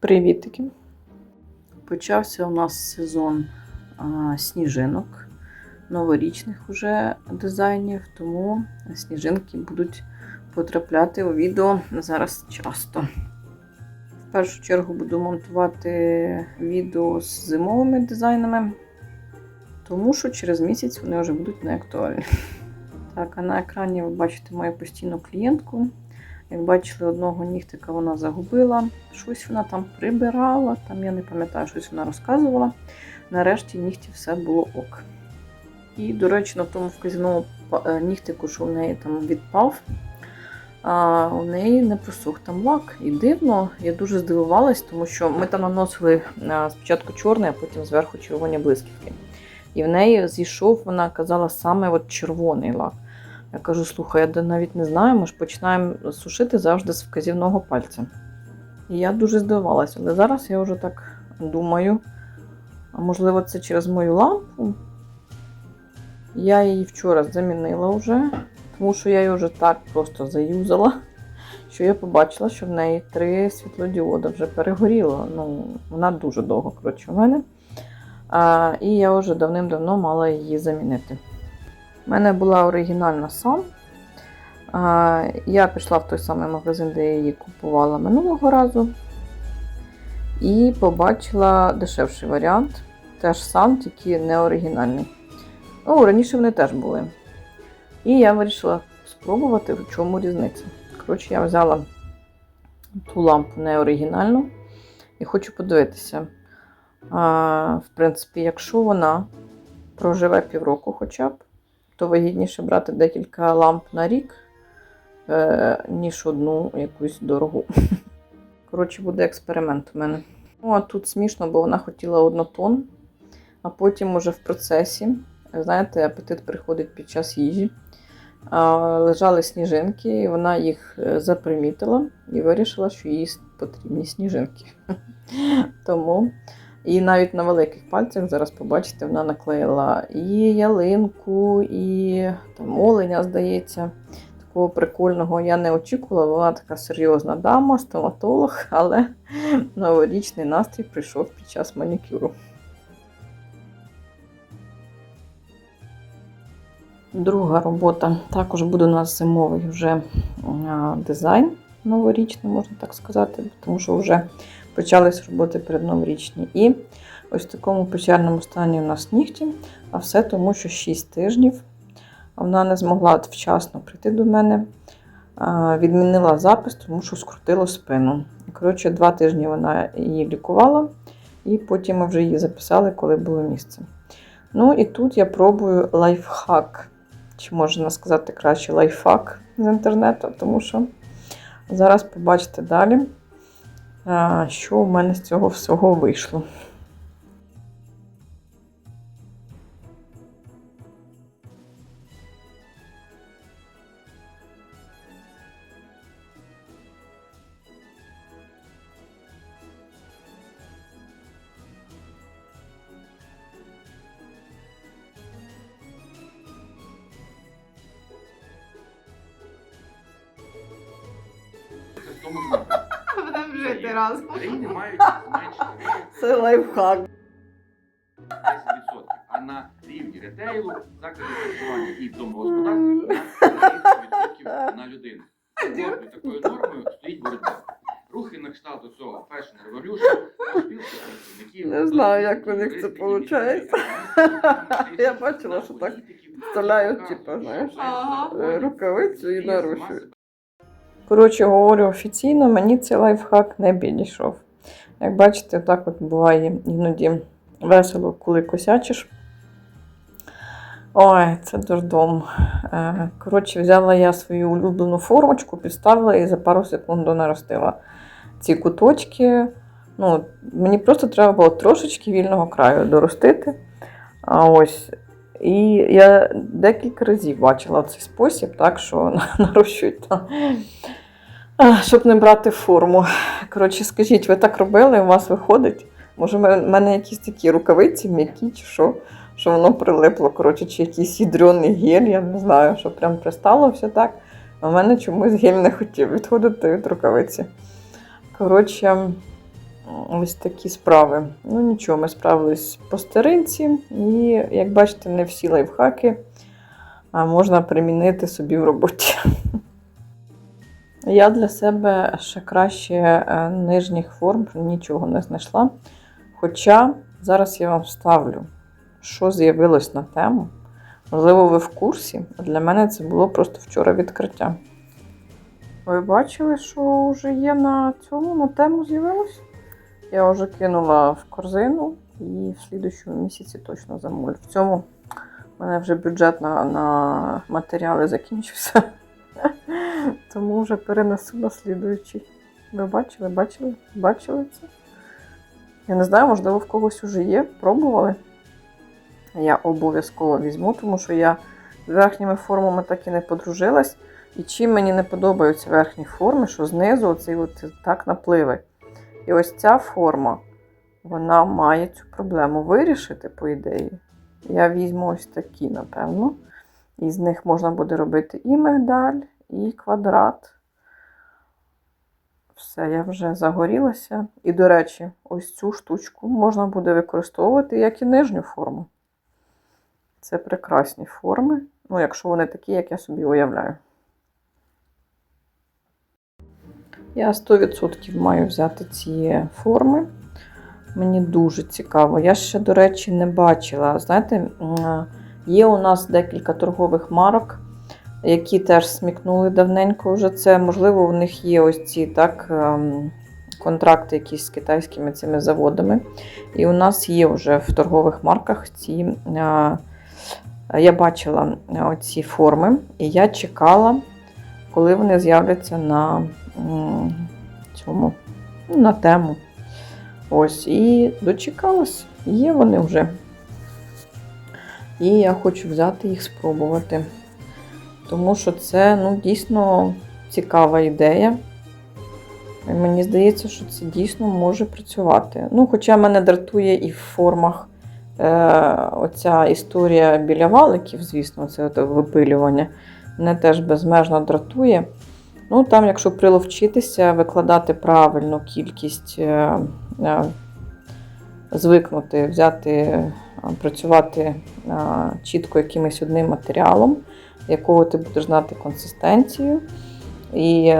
Привітики! Почався у нас сезон а, сніжинок, новорічних уже дизайнів, тому сніжинки будуть потрапляти у відео зараз часто. В першу чергу буду монтувати відео з зимовими дизайнами, тому що через місяць вони вже будуть неактуальні. Так, а на екрані ви бачите мою постійну клієнтку. Як бачили, одного нігтика вона загубила, щось вона там прибирала, там я не пам'ятаю, щось вона розказувала. Нарешті нігті все було ок. І, до речі, на тому вказівному па- нігтику, що в неї там відпав, а у неї не просох там лак. І дивно, я дуже здивувалась, тому що ми там наносили спочатку чорний, а потім зверху червоні блисківки. І в неї зійшов, вона казала, саме от червоний лак. Я кажу, слухай, я навіть не знаю, ми ж починаємо сушити завжди з вказівного пальця. І я дуже здивувалася, але зараз я вже так думаю, а можливо, це через мою лампу. Я її вчора замінила вже, тому що я її вже так просто заюзала, що я побачила, що в неї три світлодіода вже перегоріло. Ну, вона дуже довго, коротше, у мене. А, і я вже давним-давно мала її замінити. У мене була оригінальна сам. Я пішла в той самий магазин, де я її купувала минулого разу. І побачила дешевший варіант. Теж сам, тільки не оригінальний. Ну, раніше вони теж були. І я вирішила спробувати, в чому різниця. Коротше, я взяла ту лампу не оригінальну і хочу подивитися. В принципі, якщо вона проживе півроку хоча б, то вигідніше брати декілька ламп на рік, е, ніж одну якусь дорогу. Коротше, буде експеримент у мене. Ну, а тут смішно, бо вона хотіла однотон, а потім уже в процесі, знаєте, апетит приходить під час їжі. Лежали сніжинки, і вона їх е, запримітила і вирішила, що їй потрібні сніжинки. Тому і навіть на великих пальцях, зараз побачите, вона наклеїла і ялинку, і там оленя, здається. Такого прикольного я не очікувала. Вона така серйозна дама, стоматолог, але новорічний настрій прийшов під час манікюру. Друга робота також буде у нас зимовий вже дизайн новорічний, можна так сказати, тому що вже почались роботи передноворічні. І ось в такому печальному стані у нас нігті, а все тому, що 6 тижнів вона не змогла вчасно прийти до мене. Відмінила запис, тому що скрутило спину. Коротше, два тижні вона її лікувала, і потім ми вже її записали, коли було місце. Ну і тут я пробую лайфхак, чи можна сказати краще лайфхак з інтернету, тому що зараз побачите далі, що у мене з цього всього вийшло. В жити разом. Країни мають зменшити Це лайфхак. 10%. А на рівні ретейлу заклади харчування і домогосподарства на 30% на людину. Такою нормою стоїть боротьба. Рухи на кшталт цього Fashion Revolution, спілки працівників. Не знаю, як у них це політики. Я бачила, що так вставляють, типу, знаєш, Ага. Рукавицю і і нарушують. Коротше, говорю офіційно, мені цей лайфхак не підійшов. Як бачите, так от буває іноді весело, коли косячиш. Ой, це дурдом. Е, Коротше, взяла я свою улюблену формочку, підставила і за пару секунд наростила ці куточки. Ну, мені просто треба було трошечки вільного краю доростити. А ось. І я декілька разів бачила цей спосіб, так що нарощують там. Щоб не брати форму. Коротше, скажіть, ви так робили, у вас виходить? Може, в мене якісь такі рукавиці м'які, чи що, що воно прилипло, коротше, чи якийсь ядрений гель, я не знаю, що прям пристало все так. А в мене чомусь гель не хотів відходити від рукавиці. Коротше, ось такі справи. Ну нічого, ми справились по старинці, і, як бачите, не всі лайфхаки а можна примінити собі в роботі. Я для себе ще краще е, нижніх форм нічого не знайшла. Хоча зараз я вам вставлю, що з'явилось на тему. Можливо, ви в курсі. Для мене це було просто вчора відкриття. Ви бачили, що вже є на цьому на тему з'явилось? Я вже кинула в корзину і в слідущому місяці точно замовлю. В цьому у мене вже бюджет на, на матеріали закінчився. Тому вже перенесу на слідуючий. Ви бачили, бачили? Бачили це? Я не знаю, можливо, в когось уже є, пробували. Я обов'язково візьму, тому що я з верхніми формами так і не подружилась. І чим мені не подобаються верхні форми, що знизу оцей от так напливи. І ось ця форма, вона має цю проблему вирішити, по ідеї. Я візьму ось такі, напевно. І з них можна буде робити і мигдаль, і квадрат. Все, я вже загорілася. І, до речі, ось цю штучку можна буде використовувати як і нижню форму. Це прекрасні форми. Ну, якщо вони такі, як я собі уявляю. Я 100% маю взяти ці форми. Мені дуже цікаво. Я ще, до речі, не бачила. Знаєте, є у нас декілька торгових марок, які теж смікнули давненько вже це. Можливо, в них є ось ці так, ем, контракти якісь з китайськими цими заводами. І у нас є вже в торгових марках ці. Я бачила ці форми, і я чекала, коли вони з'являться на цьому, ну, на тему. Ось, і дочекалась. Є вони вже. І я хочу взяти їх спробувати. Тому що це ну, дійсно цікава ідея. І мені здається, що це дійсно може працювати. Ну, Хоча мене дратує і в формах е, оця історія біля валиків, звісно, це випилювання, мене теж безмежно дратує. Ну, там, якщо приловчитися, викладати правильну кількість, е, е, звикнути, взяти, е, працювати чітко якимось одним матеріалом, якого ти будеш знати консистенцію, і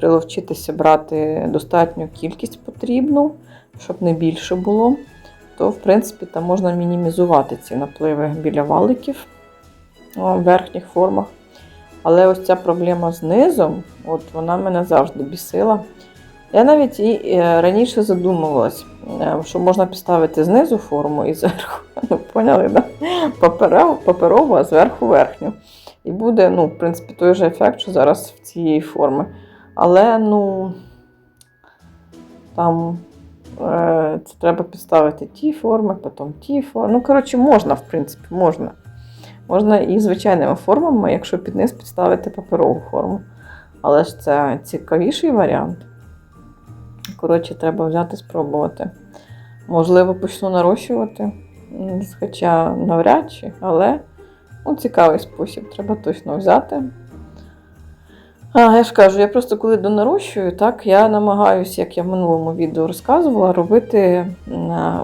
приловчитися брати достатню кількість потрібну, щоб не більше було, то, в принципі, там можна мінімізувати ці напливи біля валиків в верхніх формах. Але ось ця проблема з низом, от вона мене завжди бісила. Я навіть і е, раніше задумувалась, е, що можна підставити знизу форму і зверху. Ну, поняли, да? Паперову, паперову, а зверху верхню. І буде, ну, в принципі, той же ефект, що зараз в цієї форми. Але, ну, там е, це треба підставити ті форми, потім ті форми. Ну, коротше, можна, в принципі, можна. Можна і звичайними формами, якщо під низ підставити паперову форму. Але ж це цікавіший варіант. Коротше, треба взяти спробувати. Можливо, почну нарощувати, хоча навряд чи, але ну, цікавий спосіб, треба точно взяти. А, я ж кажу, я просто коли донарощую, так, я намагаюся, як я в минулому відео розказувала, робити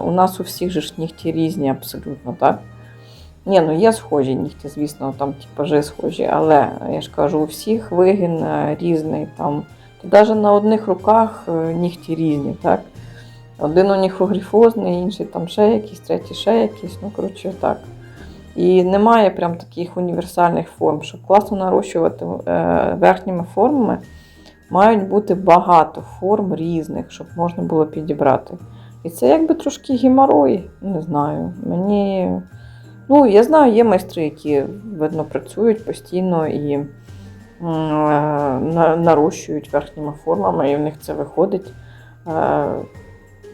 у нас у всіх же ж нігті різні абсолютно, так? Ні, ну є схожі нігті, звісно, там типажі схожі, але я ж кажу, у всіх вигін е, різний. Там, то навіть на одних руках е, нігті різні, так? Один у них огріфозний, інший там ще якийсь, третій ще якийсь, ну, коротше, так. І немає прям таких універсальних форм. Щоб класно нарощувати е, верхніми формами, мають бути багато форм різних, щоб можна було підібрати. І це якби трошки геморой, не знаю. Мені. Ну, я знаю, є майстри, які видно працюють постійно і е, нарощують верхніми формами, і в них це виходить. Е,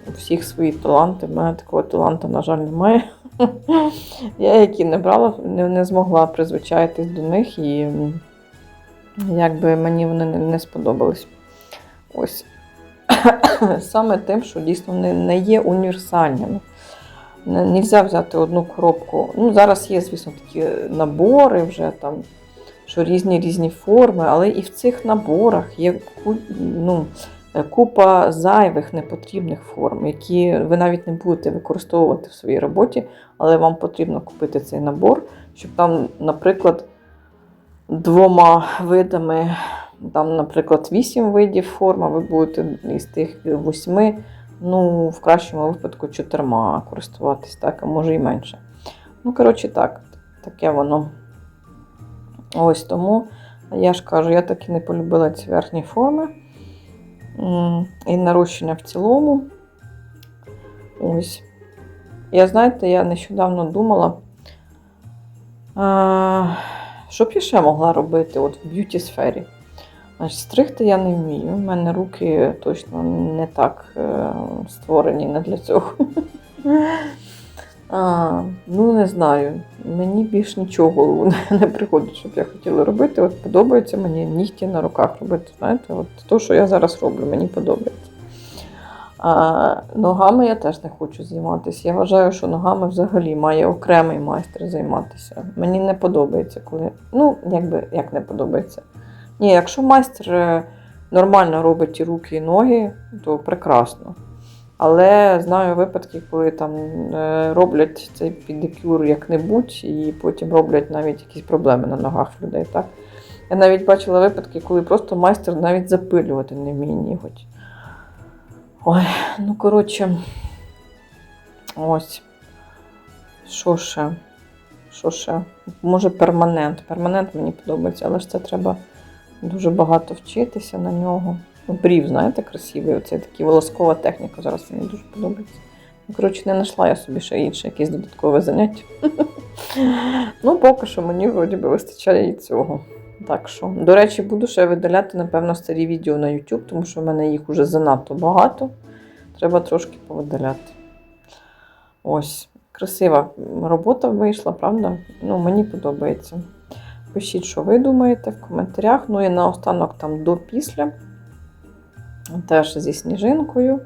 У всіх свої таланти. В мене такого таланту, на жаль, немає. Я, які не брала, не, не змогла призвичаїтись до них, і якби мені вони не, не сподобались. Ось. Саме тим, що дійсно не, не є універсальними. Не можна взяти одну коробку. Ну, зараз є, звісно, такі набори вже там, що різні різні форми, але і в цих наборах є ну, е, купа зайвих непотрібних форм, які ви навіть не будете використовувати в своїй роботі, але вам потрібно купити цей набор, щоб там, наприклад, двома видами, там, наприклад, вісім видів форм, а ви будете із тих восьми, ну, в кращому випадку, чотирма користуватись, так, а може і менше. Ну, коротше, так, таке воно. Ось тому, я ж кажу, я так і не полюбила ці верхні форми. І нарощення в цілому. Ось. Я, знаєте, я нещодавно думала, що б я ще могла робити от в б'юті Значить, стригти я не вмію. У мене руки точно не так е, створені не для цього. А, ну, не знаю. Мені більш нічого в не приходить, щоб я хотіла робити. От подобається мені нігті на руках робити. Знаєте, от то, що я зараз роблю, мені подобається. А, ногами я теж не хочу займатися. Я вважаю, що ногами взагалі має окремий майстер займатися. Мені не подобається, коли. Ну, якби як не подобається. Ні, якщо майстер е, нормально робить і руки, і ноги, то прекрасно. Але знаю випадки, коли там е, роблять цей педикюр як-небудь, і потім роблять навіть якісь проблеми на ногах людей. Так? Я навіть бачила випадки, коли просто майстер навіть запилювати не вміє ніготь. Ой, ну коротше, ось. Що ще? Що ще? Може, перманент. Перманент мені подобається, але ж це треба дуже багато вчитися на нього. Ну, Брів, знаєте, красивий. Оце такі волоскова техніка. Зараз мені дуже подобається. Ну, коротше, не знайшла я собі ще інше якесь додаткове заняття. ну, поки що мені вроді би вистачає і цього. Так що, до речі, буду ще видаляти, напевно, старі відео на YouTube, тому що в мене їх уже занадто багато. Треба трошки повидаляти. Ось, красива робота вийшла, правда? Ну, мені подобається. Пишіть, що ви думаєте в коментарях. Ну і наостанок там до-після. Теж зі сніжинкою.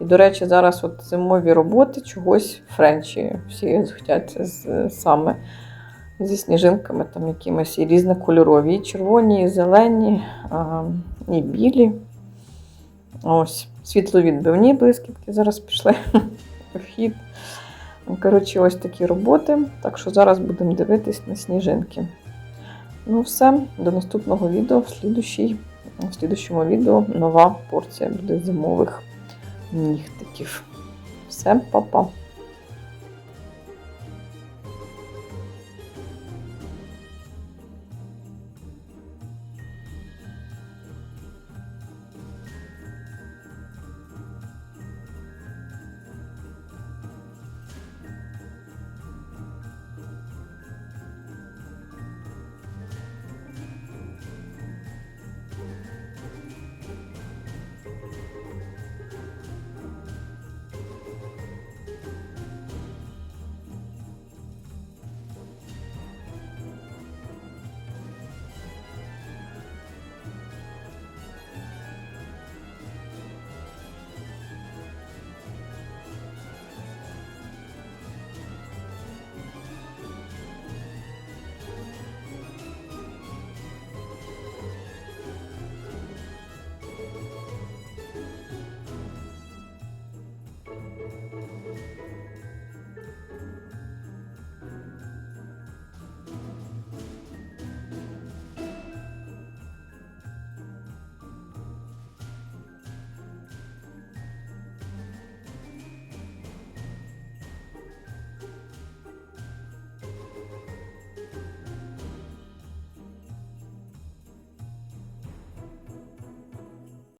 І, до речі, зараз от зимові роботи чогось френчі. Всі хочуть саме зі сніжинками, там якимись і різнокольорові. І червоні, і зелені, і білі. Ось, світловідбивні блискітки зараз пішли в хід. Коротше, ось такі роботи. Так що зараз будемо дивитись на сніжинки. Ну, все, до наступного відео. В слідущій, в слідущому відео нова порція буде зимових нігтиків. Все, па-па!